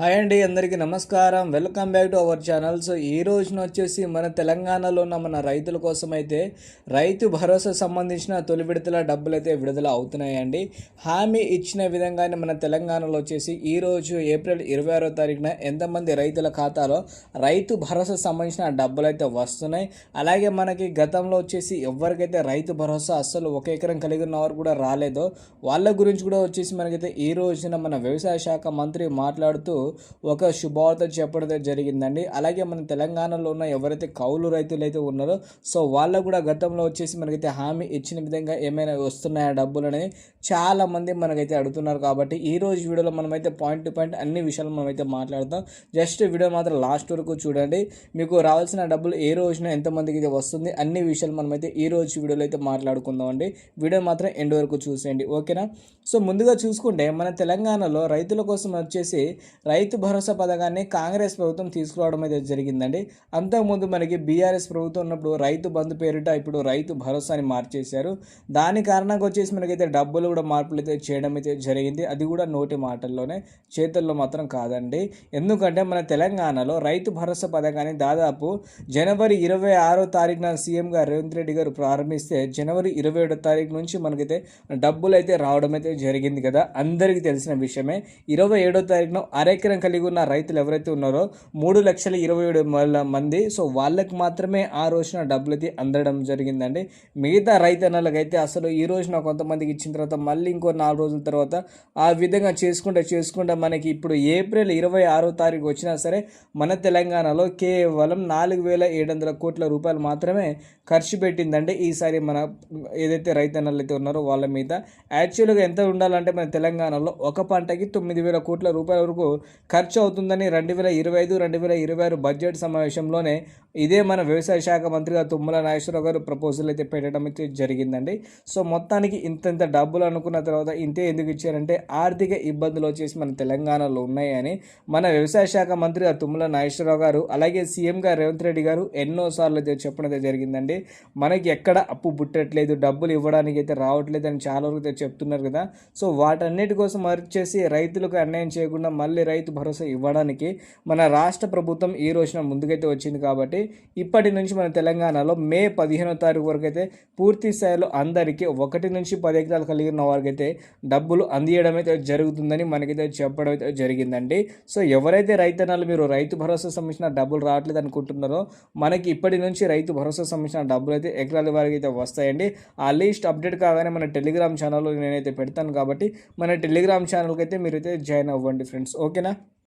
Hi అండి అందరికీ నమస్కారం. Welcome back to our channel. So ఈ రోజున వచ్చేసి మన తెలంగాణలో ఉన్న మన రైతుల కోసం అయితే రైతు భరోసా సంబంధించిన తొలి విడతల డబ్బులు అయితే విడుదల అవుతున్నాయండి. హామీ ఇచ్చిన విధంగానే మన తెలంగాణలో వచ్చేసి ఈ రోజు ఏప్రిల్ ఇరవై ఆరో తారీఖున ఎంతమంది రైతుల ఖాతాలో రైతు భరోసా సంబంధించిన డబ్బులు అయితే వస్తున్నాయి. అలాగే మనకి గతంలో వచ్చేసి ఎవరికైతే రైతు భరోసా అస్సలు ఒక ఎకరం కలిగి ఉన్న వారు కూడా రాలేదో. వాళ్ళ గురించి కూడా వచ్చేసి మనకైతే ఈ రోజున మన వ్యవసాయ శాఖ మంత్రి మాట్లాడుతూ ఒక శుభవార్త చెప్పడం జరిగిందండి. అలాగే మన తెలంగాణలో ఉన్న ఎవరైతే కౌలు రైతులు అయితే ఉన్నారో సో వాళ్ళకు కూడా గతంలో వచ్చేసి మనకైతే హామీ ఇచ్చిన విధంగా ఏమైనా వస్తున్నాయా డబ్బులు అనేది చాలామంది మనకైతే అడుగుతున్నారు. కాబట్టి ఈ రోజు వీడియోలో మనమైతే పాయింట్ టు పాయింట్ అన్ని విషయాలు మనమైతే మాట్లాడతాం. జస్ట్ వీడియో మాత్రం లాస్ట్ వరకు చూడండి. మీకు రావాల్సిన డబ్బులు ఏ రోజున ఎంతమందికి అయితే వస్తుంది అన్ని విషయాలు మనమైతే ఈ రోజు వీడియోలో అయితే మాట్లాడుకుందాం అండి వీడియో మాత్రం ఎండ్ వరకు చూసేయండి. ఓకేనా? సో ముందుగా చూసుకుంటే మన తెలంగాణలో రైతుల కోసం వచ్చేసి రైతు భరోసా పథకాన్ని కాంగ్రెస్ ప్రభుత్వం తీసుకురావడం అయితే జరిగిందండి. అంతకుముందు మనకి బీఆర్ఎస్ ప్రభుత్వం ఉన్నప్పుడు రైతు బంధు పేరిట ఇప్పుడు రైతు భరోసాని మార్చేశారు. దాని కారణంగా వచ్చేసి మనకైతే డబ్బులు కూడా మార్పులు అయితే చేయడం అయితే జరిగింది. అది కూడా నోటి మాటల్లోనే చేతుల్లో మాత్రం కాదండి. ఎందుకంటే మన తెలంగాణలో రైతు భరోసా పథకాన్ని దాదాపు జనవరి ఇరవై ఆరో తారీఖున సీఎంగా రేవంత్ రెడ్డి గారు ప్రారంభిస్తే జనవరి ఇరవై ఏడో తారీఖు నుంచి మనకైతే డబ్బులు అయితే రావడం అయితే జరిగింది కదా. అందరికీ తెలిసిన విషయమే. ఇరవై ఏడో తారీఖున అరెకరం కలిగి ఉన్న రైతులు ఎవరైతే ఉన్నారో మూడు లక్షల ఇరవై ఏడు మంది సో వాళ్ళకి మాత్రమే ఆ రోజున డబ్బులు అయితే అందడం జరిగిందండి. మిగతా రైతన్నలకైతే అసలు ఈ రోజున కొంతమందికి ఇచ్చిన తర్వాత మళ్ళీ ఇంకో నాలుగు రోజుల తర్వాత ఆ విధంగా చేసుకుంటే చేసుకుంటే మనకి ఇప్పుడు ఏప్రిల్ ఇరవై ఆరో తారీఖు వచ్చినా సరే మన తెలంగాణలో కేవలం నాలుగు వేల ఏడు వందల కోట్ల రూపాయలు మాత్రమే ఖర్చు పెట్టిందండి. ఈసారి మన ఏదైతే రైతన్నలు అయితే ఉన్నారో వాళ్ళ మీద యాక్చువల్గా ఎంత ఉండాలంటే మన తెలంగాణలో ఒక పంటకి తొమ్మిది వేల కోట్ల రూపాయల వరకు ఖర్చు అవుతుందని రెండు వేల ఇరవై ఐదు రెండు వేల ఇరవై ఆరు బడ్జెట్ సమావేశంలోనే ఇదే మన వ్యవసాయ శాఖ మంత్రిగా తుమ్మల నాగేశ్వరరావు గారు ప్రపోజల్ అయితే పెట్టడం అయితే జరిగిందండి. సో మొత్తానికి ఇంతంత డబ్బులు అనుకున్న తర్వాత ఇంతే ఎందుకు ఇచ్చారంటే ఆర్థిక ఇబ్బందులు వచ్చేసి మన తెలంగాణలో ఉన్నాయని మన వ్యవసాయ శాఖ మంత్రిగా తుమ్మల నాగేశ్వరరావు గారు అలాగే సీఎంగా రేవంత్ రెడ్డి గారు ఎన్నోసార్లు అయితే చెప్పడం అయితే జరిగిందండి. మనకి ఎక్కడ అప్పు పుట్టట్లేదు డబ్బులు ఇవ్వడానికి అయితే రావట్లేదు అని చాలా వరకు అయితే చెప్తున్నారు కదా. సో వాటన్నిటి కోసం వచ్చేసి రైతులకు అన్యాయం చేయకుండా మళ్ళీ రైతు రైతు భరోసా ఇవ్వడానికి మన రాష్ట్ర ప్రభుత్వం ఈ రోజున ముందుకైతే వచ్చింది కాబట్టి ఇప్పటి నుంచి మన తెలంగాణలో మే పదిహేనో తారీఖు వరకు అయితే పూర్తి స్థాయిలో అందరికీ ఒకటి నుంచి పది ఎకరాలు కలిగిన వారికి అయితే డబ్బులు అందియడం అయితే జరుగుతుందని మనకైతే చెప్పడం అయితే జరిగిందండి. సో ఎవరైతే రైతన్నాలు మీరు రైతు భరోసా సంబంధించిన డబ్బులు రావట్లేదు అనుకుంటున్నారో మనకి ఇప్పటి నుంచి రైతు భరోసా సంబంధించిన డబ్బులు అయితే ఎకరాల వారికి అయితే వస్తాయండి. ఆ లిస్ట్ అప్డేట్ కాగానే మన టెలిగ్రామ్ ఛానల్లో నేనైతే పెడతాను కాబట్టి మన టెలిగ్రామ్ ఛానల్కి అయితే మీరైతే జాయిన్ అవ్వండి ఫ్రెండ్స్. ఓకేనా? ಇಲ್ಲ